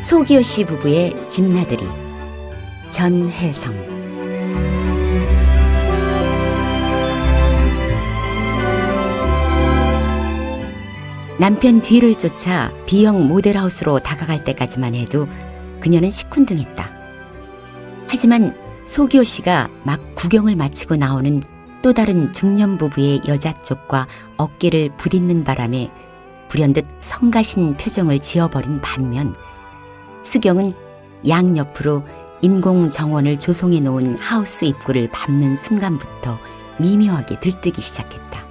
소기호 씨 부부의 집나들이 전혜성 남편 뒤를 쫓아 B형 모델하우스로 다가갈 때까지만 해도 그녀는 시큰둥했다. 하지만 소기호 씨가 막 구경을 마치고 나오는 또 다른 중년 부부의 여자 쪽과 어깨를 부딪는 바람에 불현듯 성가신 표정을 지어버린 반면 수경은 양옆으로 인공 정원을 조성해 놓은 하우스 입구를 밟는 순간부터 미묘하게 들뜨기 시작했다.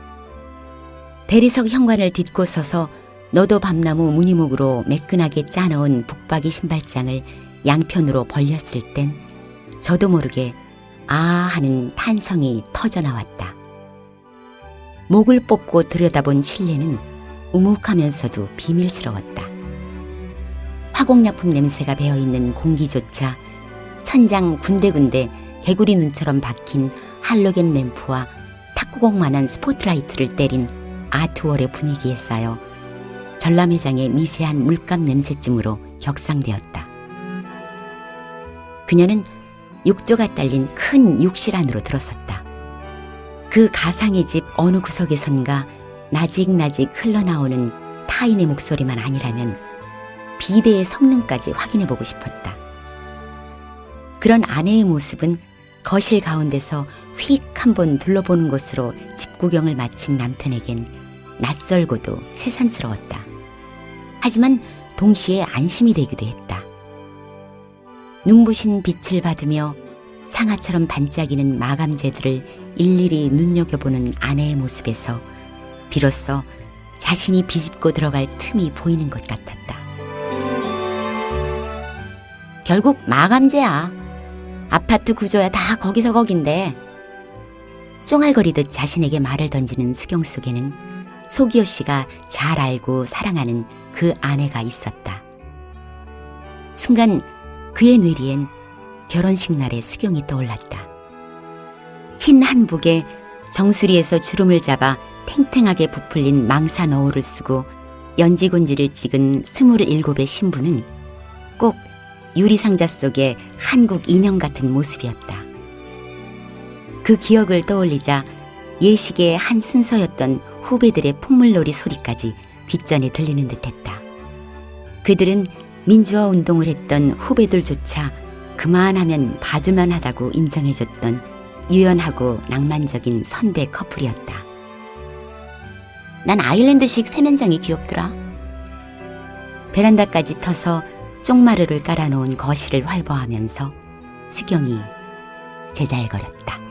대리석 현관을 딛고 서서 너도 밤나무 무늬목으로 매끈하게 짜놓은 북박이 신발장을 양편으로 벌렸을 땐 저도 모르게 아 하는 탄성이 터져나왔다. 목을 뽑고 들여다본 실내는 우묵하면서도 비밀스러웠다. 화공약품 냄새가 배어있는 공기조차 천장 군데군데 개구리 눈처럼 박힌 할로겐 램프와 탁구공만한 스포트라이트를 때린 아트월의 분위기에 쌓여 전람회장의 미세한 물감 냄새쯤으로 격상되었다. 그녀는 욕조가 딸린 큰 욕실 안으로 들어섰다. 그 가상의 집 어느 구석에선가 나직나직 흘러나오는 타인의 목소리만 아니라면 비대의 성능까지 확인해 보고 싶었다. 그런 아내의 모습은 거실 가운데서 휙 한번 둘러보는 것으로 집 구경을 마친 남편에겐 낯설고도 새삼스러웠다. 하지만 동시에 안심이 되기도 했다. 눈부신 빛을 받으며 상아처럼 반짝이는 마감재들을 일일이 눈여겨보는 아내의 모습에서 비로소 자신이 비집고 들어갈 틈이 보이는 것 같았다. 결국 마감재야. 아파트 구조야 다 거기서 거긴데. 쫑알거리듯 자신에게 말을 던지는 수경 속에는 소기호 씨가 잘 알고 사랑하는 그 아내가 있었다. 순간 그의 뇌리엔 결혼식 날의 수경이 떠올랐다. 흰 한복에 정수리에서 주름을 잡아 탱탱하게 부풀린 망사 너울을 쓰고 연지곤지를 찍은 스물일곱의 신부는 꼭 유리상자 속의 한국 인형 같은 모습이었다. 그 기억을 떠올리자 예식의 한 순서였던 후배들의 풍물놀이 소리까지 뒷전에 들리는 듯했다. 그들은 민주화 운동을 했던 후배들조차 그만하면 봐주만 하다고 인정해줬던 유연하고 낭만적인 선배 커플이었다. 난 아일랜드식 세면장이 귀엽더라. 베란다까지 터서 쪽마루를 깔아놓은 거실을 활보하면서 수경이 제잘거렸다.